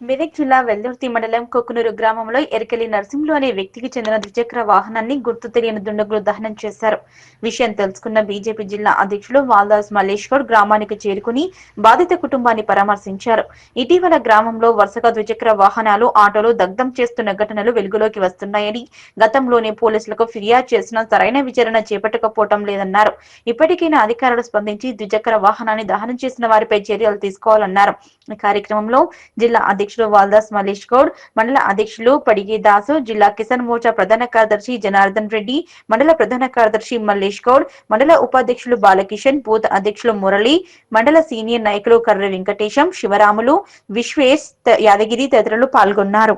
మెదక్ జిల్లా వెల్దుర్తి మండలం కొక్కునూరు గ్రామంలో ఎరకెలి నర్సింహులు అనే వ్యక్తికి చెందిన ద్విచక్ర వాహనాన్ని గుర్తు తెలియని దుండగులు దహనం చేశారు. విషయం తెలుసుకున్న బీజేపీ జిల్లా అధ్యక్షులు వాల్దాస్ మల్లేశ్వర్ గ్రామానికి చేరుకుని బాధిత కుటుంబాన్ని పరామర్శించారు. ఇటీవల గ్రామంలో వరుసగా ద్విచక్ర వాహనాలు ఆటోలు దగ్ధం చేస్తున్న ఘటనలు వెలుగులోకి వస్తున్నాయని గతంలోనే పోలీసులకు ఫిర్యాదు చేసినా సరైన విచారణ చేపట్టకపోవటం లేదన్నారు. ఇప్పటికైనా అధికారులు స్పందించి ద్విచక్ర వాహనాన్ని దహనం చేసిన వారిపై చర్యలు తీసుకోవాలన్నారు. ఈ కార్యక్రమంలో జిల్లా అధ్యక్షులు వాల్దాస్ మలేష్ గౌడ్ మండల అధ్యక్షులు పడిగి దాసు జిల్లా కిసాన్ మోర్చా ప్రధాన కార్యదర్శి జనార్దన్ రెడ్డి మండల ప్రధాన కార్యదర్శి మల్లేష్ గౌడ్ మండల ఉపాధ్యక్షులు బాలకిషన్ బూత్ అధ్యక్షులు మురళి మండల సీనియర్ నాయకులు కర్ర వెంకటేశం శివరాములు విశ్వేష్ యాదగిరి తదితరులు పాల్గొన్నారు.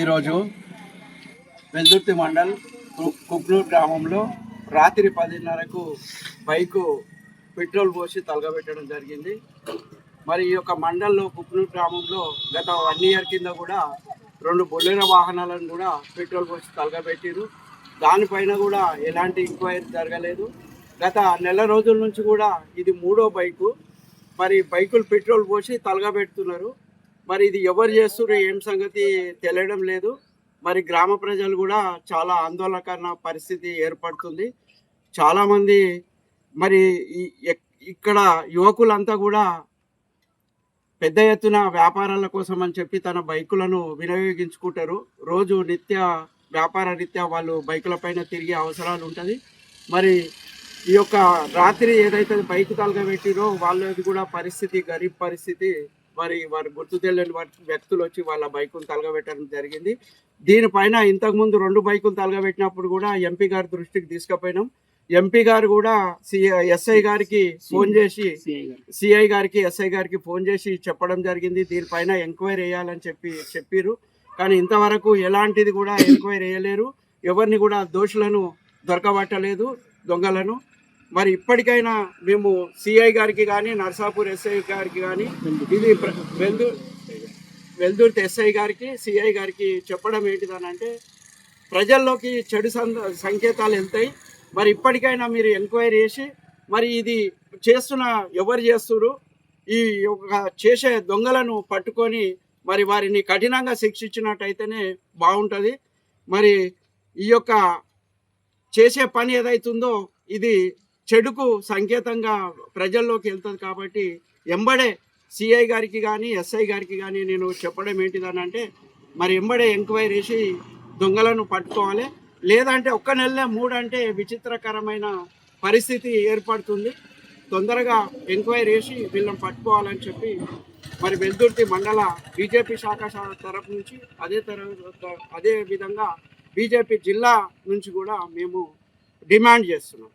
ఈరోజు వెల్దుర్తి మండల్ కుక్నూర్ గ్రామంలో రాత్రి పదిన్నరకు బైకు పెట్రోల్ పోసి తలగబెట్టడం జరిగింది. మరి ఈ యొక్క మండల్లో కుక్నూర్ గ్రామంలో గత వన్ ఇయర్ కింద కూడా రెండు బొల్లెర వాహనాలను కూడా పెట్రోల్ పోసి తలగబెట్టారు దానిపైన కూడా ఎలాంటి ఎంక్వైరీ జరగలేదు. గత నెల రోజుల నుంచి కూడా ఇది మూడో బైకు. మరి బైకులు పెట్రోల్ పోసి తలగబెడుతున్నారు. మరి ఇది ఎవరు చేస్తున్నారు ఏం సంగతి తెలియడం లేదు. మరి గ్రామ ప్రజలు కూడా చాలా ఆందోళనకరణ పరిస్థితి ఏర్పడుతుంది. చాలామంది మరి ఈ- ఎక్- ఇక్కడ యువకులంతా కూడా పెద్ద ఎత్తున వ్యాపారాల కోసం అని చెప్పి తన బైకులను వినియోగించుకుంటారు. రోజు నిత్య వ్యాపార రీత్యా వాళ్ళు బైకుల పైన తిరిగే అవసరాలు ఉంటుంది. మరి ఈ యొక్క రాత్రి ఏదైతే బైక్ తలగబెట్టిరో వాళ్ళది కూడా పరిస్థితి గరీబ్ పరిస్థితి. మరి వారు గుర్తు తెలియని వారి- వ్యక్తులు వచ్చి వాళ్ళ బైకులు తలగబెట్టడం జరిగింది. దీనిపైన ఇంతకుముందు రెండు బైకులు తలగబెట్టినప్పుడు కూడా ఎంపీ గారి దృష్టికి తీసుకుపోయినాం. ఎంపీ గారు కూడా ఎస్ఐ గారికి ఫోన్ చేసి సిఐ గారికి ఎస్ఐ గారికి ఫోన్ చేసి చెప్పడం జరిగింది. దీనిపైన ఎంక్వైరీ వేయాలని చెప్పి చెప్పిర్రు. కానీ ఇంతవరకు ఎలాంటిది కూడా ఎంక్వైరీ వేయలేరు. ఎవరిని కూడా దోషులను దొరకబట్టలేదు దొంగలను. మరి ఇప్పటికైనా మేము సిఐ గారికి కానీ నర్సాపూర్ ఎస్ఐ గారికి కానీ ఇది వెల్దు వెల్దుర్తి ఎస్ఐ గారికి సిఐ గారికి చెప్పడం ఏంటిదనంటే ప్రజల్లోకి చెడు సంకేతాలు వెళ్తాయి. మరి ఇప్పటికైనా మీరు ఎంక్వైరీ చేసి మరి ఇది చేస్తున్న ఎవరు చేస్తున్నారు ఈ యొక్క చేసే దొంగలను పట్టుకొని మరి వారిని కఠినంగా శిక్షించినట్టయితేనే బాగుంటుంది. మరి ఈ యొక్క చేసే పని ఏదైతుందో ఇది చెడుకు సంకేతంగా ప్రజల్లోకి వెళ్తుంది కాబట్టి ఎంబడే సిఐ గారికి కానీ ఎస్ఐ గారికి కానీ నేను చెప్పడం ఏంటిదనంటే మరి ఎంబడే ఎంక్వైరీ చేసి దొంగలను పట్టుకోవాలి. లేదంటే ఒక్క నెలలే మూడు అంటే విచిత్రకరమైన పరిస్థితి ఏర్పడుతుంది. తొందరగా ఎంక్వైరీ చేసి వీళ్ళని పట్టుకోవాలని చెప్పి మరి వెల్దుర్తి మండల బీజేపీ శాఖ తరపు నుంచి అదే తర అదే విధంగా బీజేపీ జిల్లా నుంచి కూడా మేము డిమాండ్ చేస్తున్నాం.